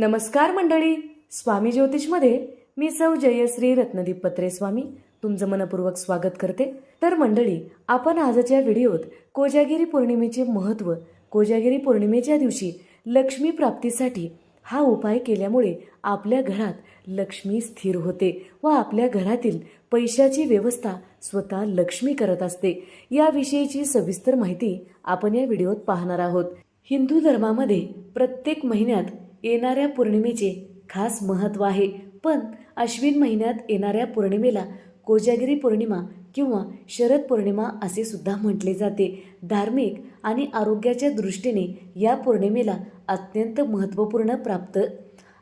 नमस्कार मंडळी. स्वामी ज्योतिषमध्ये मी सौ जयश्री रत्नदीप पत्रे स्वामी तुमचं मनपूर्वक स्वागत करते. तर मंडळी आपण आजच्या व्हिडिओत कोजागिरी पौर्णिमेचे महत्त्व कोजागिरी पौर्णिमेच्या दिवशी लक्ष्मी प्राप्तीसाठी हा उपाय केल्यामुळे आपल्या घरात लक्ष्मी स्थिर होते व आपल्या घरातील पैशाची व्यवस्था स्वतः लक्ष्मी करत असते. याविषयीची सविस्तर माहिती आपण या व्हिडिओत पाहणार आहोत. हिंदू धर्मामध्ये प्रत्येक महिन्यात येणाऱ्या पौर्णिमेचे खास महत्त्व आहे. पण अश्विन महिन्यात येणाऱ्या पौर्णिमेला कोजागिरी पौर्णिमा किंवा शरद पौर्णिमा असे सुद्धा म्हटले जाते. धार्मिक आणि आरोग्याच्या दृष्टीने या पौर्णिमेला अत्यंत महत्त्वपूर्ण प्राप्त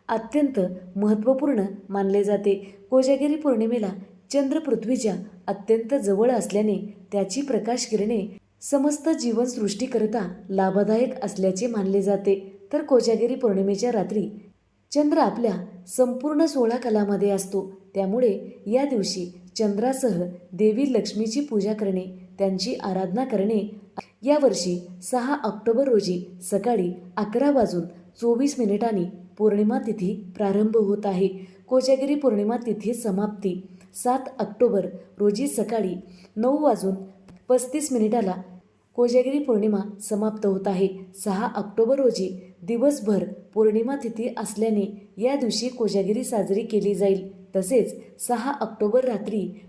अत्यंत महत्त्वपूर्ण मानले जाते. कोजागिरी पौर्णिमेला चंद्र पृथ्वीच्या अत्यंत जवळ असल्याने त्याची प्रकाश किरणे समस्त जीवनसृष्टीकरिता लाभदायक असल्याचे मानले जाते. तर कोजागिरी पौर्णिमेच्या रात्री चंद्र आपल्या संपूर्ण सोळा कलामध्ये असतो. त्यामुळे या दिवशी चंद्रासह देवी लक्ष्मीची पूजा करणे त्यांची आराधना करणे यावर्षी सहा ऑक्टोबर रोजी सकाळी अकरा वाजून चोवीस मिनिटांनी पौर्णिमा तिथी प्रारंभ होत आहे. कोजागिरी पौर्णिमा तिथी समाप्ती सात ऑक्टोबर रोजी सकाळी नऊ वाजून पस्तीस मिनिटाला कोजागिरी पौर्णिमा समाप्त होत आहे. सहा ऑक्टोबर रोजी दिवसभर पौर्णिमा तिथी असल्याने या दिवशी कोजागिरी साजरी केली जाईल. तसेच सहा ऑक्टोबर रात्री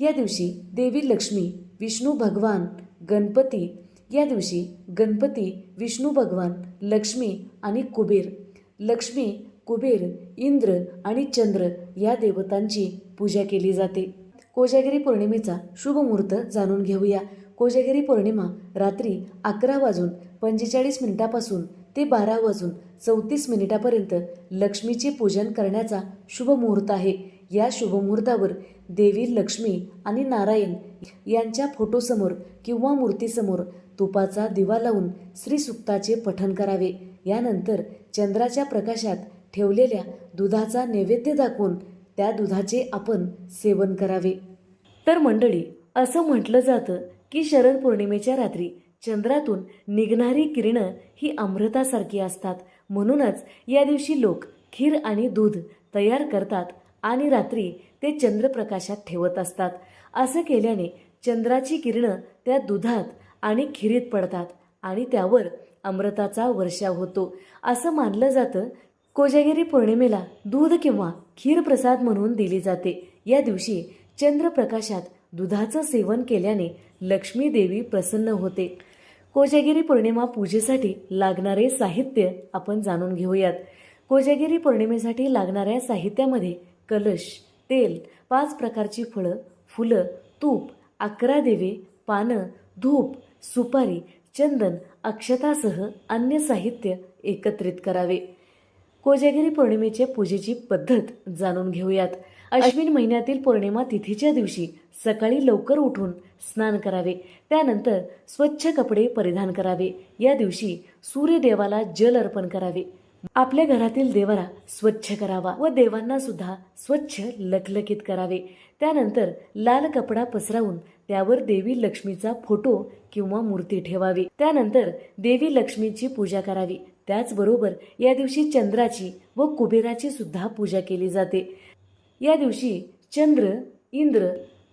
या दिवशी देवी लक्ष्मी विष्णू भगवान गणपती या दिवशी गणपती विष्णू भगवान लक्ष्मी आणि कुबेर लक्ष्मी कुबेर इंद्र आणि चंद्र या देवतांची पूजा केली जाते. कोजागिरी पौर्णिमेचा शुभ मुहूर्त जाणून घेऊया. कोजागिरी पौर्णिमा रात्री अकरा वाजून पंचेचाळीस मिनिटापासून ते बारा वाजून चौतीस मिनिटापर्यंत लक्ष्मीचे पूजन करण्याचा शुभ मुहूर्त आहे. या शुभमुहूर्तावर देवी लक्ष्मी आणि नारायण यांच्या फोटोसमोर किंवा मूर्तीसमोर तुपाचा दिवा लावून श्रीसुक्ताचे पठण करावे. यानंतर चंद्राच्या प्रकाशात ठेवलेल्या दुधाचा नैवेद्य दाखवून त्या दुधाचे आपण सेवन करावे. तर मंडळी असं म्हटलं जातं की शरद पौर्णिमेच्या रात्री चंद्रातून निघणारी किरणं ही अमृतासारखी असतात. म्हणूनच या दिवशी लोक खीर आणि दूध तयार करतात आणि रात्री ते चंद्रप्रकाशात ठेवत असतात. असं केल्याने चंद्राची किरणं त्या दुधात आणि खिरीत पडतात आणि त्यावर अमृताचा वर्षाव होतो. असं मानलं जातं. कोजागिरी पौर्णिमेला दूध किंवा खीर प्रसाद म्हणून दिली जाते. या दिवशी चंद्रप्रकाशात दुधाचं सेवन केल्याने लक्ष्मी देवी प्रसन्न होते. कोजागिरी पौर्णिमा पूजेसाठी लागणारे साहित्य आपण जाणून घेऊयात. कोजागिरी पौर्णिमेसाठी लागणाऱ्या साहित्यामध्ये कलश तेल पाच प्रकारची फळं फुलं तूप अकरा देवे पानं धूप सुपारी चंदन अक्षतासह अन्य साहित्य एकत्रित करावे. कोजागिरी पौर्णिमेच्या पूजेची पद्धत जाणून घेऊयात. अश्विन महिन्यातील पौर्णिमा तिथीच्या दिवशी सकाळी लवकर उठून स्नान करावे. त्यानंतर स्वच्छ कपडे परिधान करावे. या दिवशी सूर्यदेवाला जल अर्पण करावे. आपल्या घरातील देवाला स्वच्छ करावा व देवांना सुद्धा स्वच्छ लखलखित करावे. त्यानंतर लाल कपडा पसरावून त्यावर देवी लक्ष्मीचा फोटो किंवा मूर्ती ठेवावी. त्यानंतर देवी लक्ष्मीची पूजा करावी. त्याचबरोबर या दिवशी चंद्राची व कुबेराची सुद्धा पूजा केली जाते. या दिवशी चंद्र इंद्र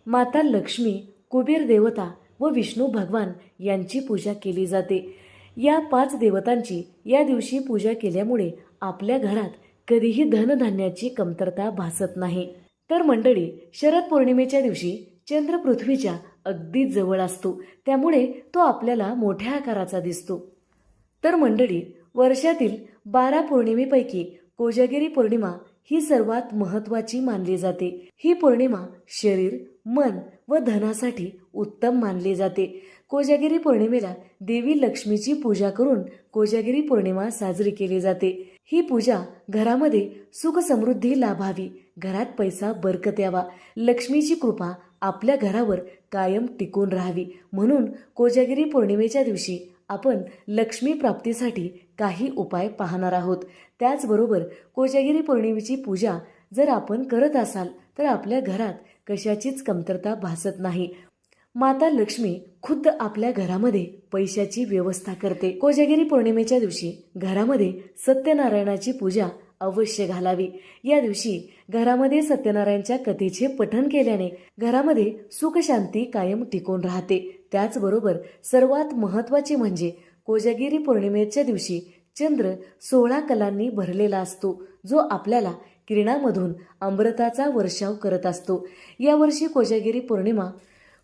माता लक्ष्मी कुबेर देवता व विष्णू भगवान यांची पूजा केली जाते. या पाच देवतांची या दिवशी पूजा केल्यामुळे आपल्या घरात कधीही धनधान्याची कमतरता भासत नाही. तर मंडळी शरद पौर्णिमेच्या दिवशी चंद्र पृथ्वीच्या अगदी जवळ असतो. त्यामुळे तो आपल्याला मोठ्या आकाराचा दिसतो. तर मंडळी वर्षातील बारा पौर्णिमेपैकी कोजागिरी पौर्णिमा ही सर्वात महत्वाची मानली जाते. ही पौर्णिमा शरीर मन व धनासाठी उत्तम मानली जाते. कोजागिरी पौर्णिमेला देवी लक्ष्मीची पूजा करून कोजागिरी पौर्णिमा साजरी केली जाते. ही पूजा घरामध्ये सुख समृद्धी लाभावी घरात पैसा बरकत यावा. लक्ष्मीची कृपा आपल्या घरावर कायम टिकून राहावी. म्हणून कोजागिरी पौर्णिमेच्या दिवशी आपण लक्ष्मी प्राप्तीसाठी काही उपाय पाहणार आहोत. त्याचबरोबर कोजागिरी पौर्णिमेची पूजा जर आपण करत असाल तर आपल्या घरात कशाचीच कमतरता भासत नाही. माता लक्ष्मी खुद्द आपल्या घरामध्ये पैशाची व्यवस्था करते. कोजागिरी पौर्णिमेच्या दिवशी घरामध्ये सत्यनारायणाची पूजा अवश्य घालावी. या दिवशी घरामध्ये सत्यनारायणच्या कथेचे पठण केल्याने घरामध्ये सुखशांती कायम टिकून राहते. त्याचबरोबर सर्वात महत्त्वाचे म्हणजे कोजागिरी पौर्णिमेच्या दिवशी चंद्र सोळा कलांनी भरलेला असतो जो आपल्याला किरणामधून अमृताचा वर्षाव करत असतो. यावर्षी कोजागिरी पौर्णिमा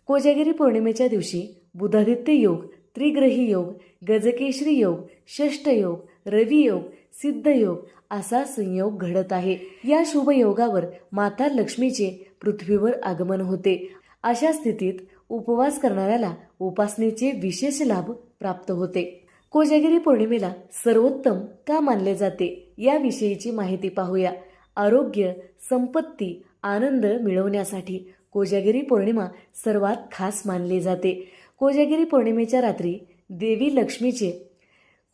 कोजागिरी पौर्णिमेच्या दिवशी बुधादित्य योग त्रिग्रही योग गजकेश्री योग षष्ठ योग रवियोग सिद्धयोग असा संयोग घडत आहे. या शुभ योगावर माता लक्ष्मीचे पृथ्वीवर आगमन होते. अशा स्थितीत उपवास करणाऱ्याला उपासनेचे विशेष लाभ प्राप्त होते. कोजागिरी पौर्णिमेला सर्वोत्तम का मानले जाते याविषयीची माहिती पाहूया. आरोग्य संपत्ती आनंद मिळवण्यासाठी कोजागिरी पौर्णिमा सर्वात खास मानली जाते. कोजागिरी पौर्णिमेच्या रात्री देवी लक्ष्मीचे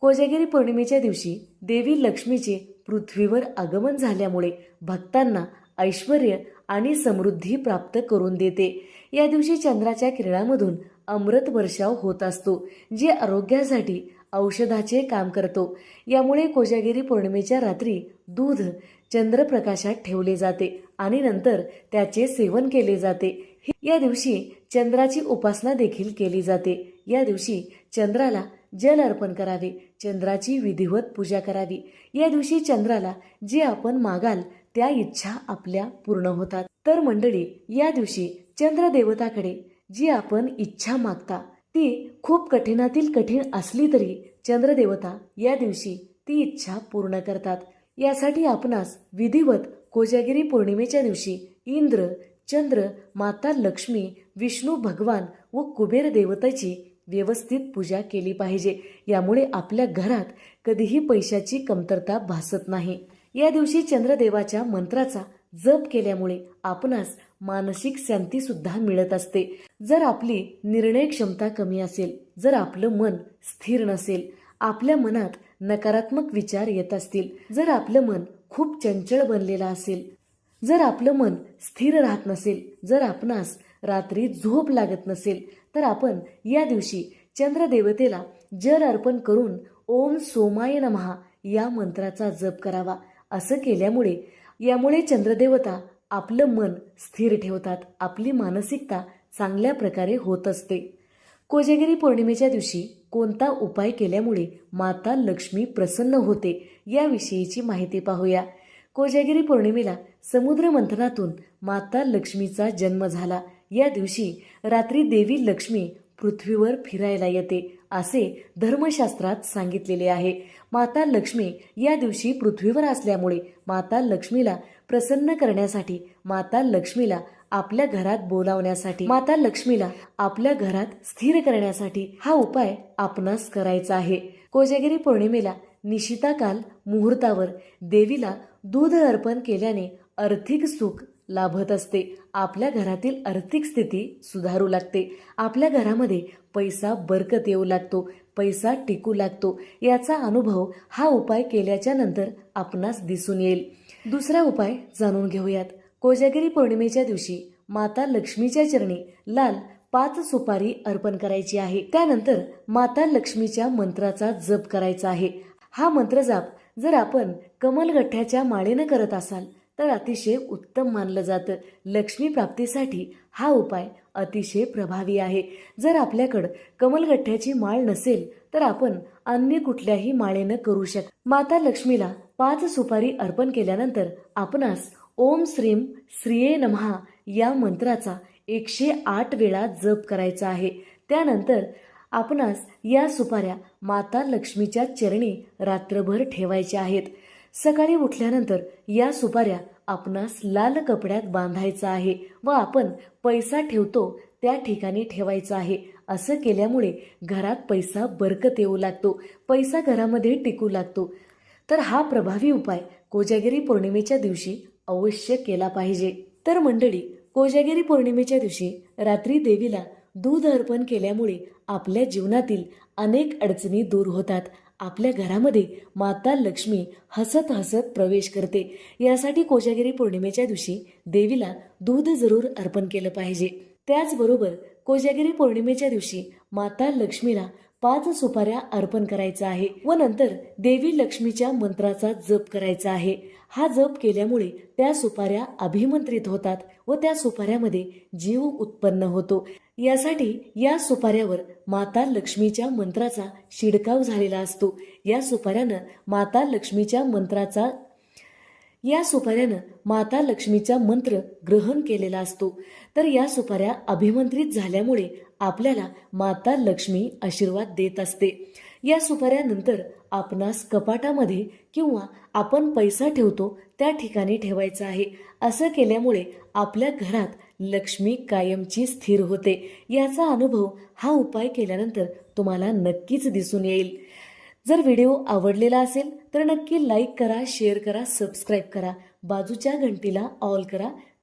कोजागिरी पौर्णिमेच्या दिवशी देवी लक्ष्मीचे पृथ्वीवर आगमन झाल्यामुळे भक्तांना ऐश्वर आणि समृद्धी प्राप्त करून देते. या दिवशी चंद्राच्या किरणामधून अमृत वर्षाव होत असतो जे आरोग्यासाठी औषधाचे काम करतो. यामुळे कोजागिरी पौर्णिमेच्या रात्री दूध चंद्रप्रकाशात ठेवले जाते आणि नंतर त्याचे सेवन केले जाते. या दिवशी चंद्राची उपासना देखील केली जाते. या दिवशी चंद्राला जल अर्पण करावे चंद्राची विधिवत पूजा करावी. या दिवशी चंद्राला जे आपण मागाल त्या इच्छा आपल्या पूर्ण होतात. तर मंडळी या दिवशी चंद्रदेवताकडे जी आपण इच्छा मागता ती खूप कठीणातील कठीण असली तरी चंद्रदेवता या दिवशी ती इच्छा पूर्ण करतात. यासाठी आपणास विधिवत कोजागिरी पौर्णिमेच्या दिवशी इंद्र चंद्र माता लक्ष्मी विष्णू भगवान व कुबेर देवतेची व्यवस्थित पूजा केली पाहिजे. यामुळे आपल्या घरात कधीही पैशाची कमतरता भासत नाही. या दिवशी चंद्रदेवाच्या मंत्राचा जप केल्यामुळे आपणास मानसिक शांती सुद्धा मिळत असते. जर आपली निर्णय क्षमता कमी असेल जर आपलं मन स्थिर नसेल आपल्या मनात नकारात्मक विचार येत असतील जर आपलं मन खूप चंचल बनलेलं असेल जर आपलं मन स्थिर राहत नसेल जर आपणास रात्री झोप लागत नसेल तर आपण या दिवशी चंद्रदेवतेला जल अर्पण करून ओम सोमाय नमहा या मंत्राचा जप करावा. असं केल्यामुळे यामुळे चंद्रदेवता आपलं मन स्थिर ठेवतात. आपली मानसिकता चांगल्या प्रकारे होत असते. कोजागिरी पौर्णिमेच्या दिवशी कोणता उपाय केल्यामुळे माता लक्ष्मी प्रसन्न होते याविषयीची माहिती पाहूया. कोजागिरी पौर्णिमेला समुद्र मंथनातून माता लक्ष्मीचा जन्म झाला. या दिवशी रात्री देवी लक्ष्मी पृथ्वीवर फिरायला येते असे धर्मशास्त्रात सांगितलेले आहे. माता लक्ष्मी या दिवशी पृथ्वीवर असल्यामुळे माता लक्ष्मीला प्रसन्न करण्यासाठी माता लक्ष्मीला आपल्या घरात बोलावण्यासाठी माता लक्ष्मीला आपल्या घरात स्थिर करण्यासाठी हा उपाय आपणास करायचा आहे. कोजागिरी पौर्णिमेला निशिताकाल मुहूर्तावर देवीला दूध अर्पण केल्याने आर्थिक सुख लाभत असते. आपल्या घरातील आर्थिक स्थिती सुधारू लागते. आपल्या घरामध्ये पैसा बरकत येऊ लागतो पैसा टिकू लागतो. याचा अनुभव हा उपाय केल्याच्यानंतर आपणास दिसून येईल. दुसरा उपाय जाणून घेऊयात. कोजागिरी पौर्णिमेच्या दिवशी माता लक्ष्मीच्या चरणी लाल पाच सुपारी अर्पण करायची आहे. त्यानंतर माता लक्ष्मीच्या मंत्राचा जप करायचा आहे. हा मंत्र जाप जर आपण कमलगठ्ठ्याच्या माळेनं करत असाल तर अतिशय उत्तम मानलं जातं. लक्ष्मी प्राप्तीसाठी हा उपाय अतिशय प्रभावी आहे. जर आपल्याकडं कमलगठ्ठ्याची माळ नसेल तर आपण अन्य कुठल्याही माळेनं करू शक माता लक्ष्मीला पाच सुपारी अर्पण केल्यानंतर आपणास ओम श्रीम श्रिये नमहा या मंत्राचा एकशे आठ वेळा जप करायचा आहे. त्यानंतर आपणास या सुपाऱ्या माता लक्ष्मीच्या चरणी रात्रभर ठेवायच्या आहेत. सकाळी उठल्यानंतर या सुपाऱ्या आपणास लाल कपड्यात बांधायचा आहे व आपण पैसा ठेवतो त्या ठिकाणी ठेवायचा आहे. असं केल्यामुळे घरात पैसा बरकत येऊ लागतो पैसा घरामध्ये टिकू लागतो. तर हा प्रभावी उपाय कोजागिरी पौर्णिमेच्या दिवशी अवश्य केला पाहिजे. तर मंडळी कोजागिरी पौर्णिमेच्या दिवशी रात्री देवीला दूध अर्पण केल्यामुळे आपल्या जीवनातील अनेक अडचणी दूर होतात. आपल्या घरामध्ये माता लक्ष्मी हसत हसत प्रवेश करते. यासाठी कोजागिरी पौर्णिमेच्या दिवशी देवीला दूध जरूर अर्पण केलं पाहिजे. त्याचबरोबर कोजागिरी पौर्णिमेच्या दिवशी माता लक्ष्मीला पाच सुपाऱ्या अर्पण करायचा आहे व नंतर देवी लक्ष्मीच्या मंत्राचा जप करायचा आहे. हा जप केल्यामुळे त्या सुपाऱ्या अभिमंत्रित होतात व त्या सुपाऱ्यामध्ये जीव उत्पन्न होतो. यासाठी या सुपाऱ्यावर माता लक्ष्मीच्या मंत्राचा शिडकाव झालेला असतो. या सुपाऱ्यानं माता लक्ष्मीच्या मंत्राचा या सुपाऱ्यानं माता लक्ष्मीचा मंत्र ग्रहण केलेला असतो. तर या सुपाऱ्या अभिमंत्रित झाल्यामुळे आपल्याला माता लक्ष्मी आशीर्वाद देत असते. या सुपाऱ्यानंतर आपणास कपाटामध्ये किंवा आपण पैसा ठेवतो त्या ठिकाणी ठेवायचा आहे. असं केल्यामुळे आपल्या घरात लक्ष्मी कायमची स्थिर होते. याचा अनुभव हा उपाय केल्यानंतर तुम्हाला नक्कीच दिसून येईल. जर व्हिडिओ आवडलेला असेल तर नक्की लाईक करा शेअर करा सबस्क्राईब करा. बाजूच्या घंटीला ऑल करा.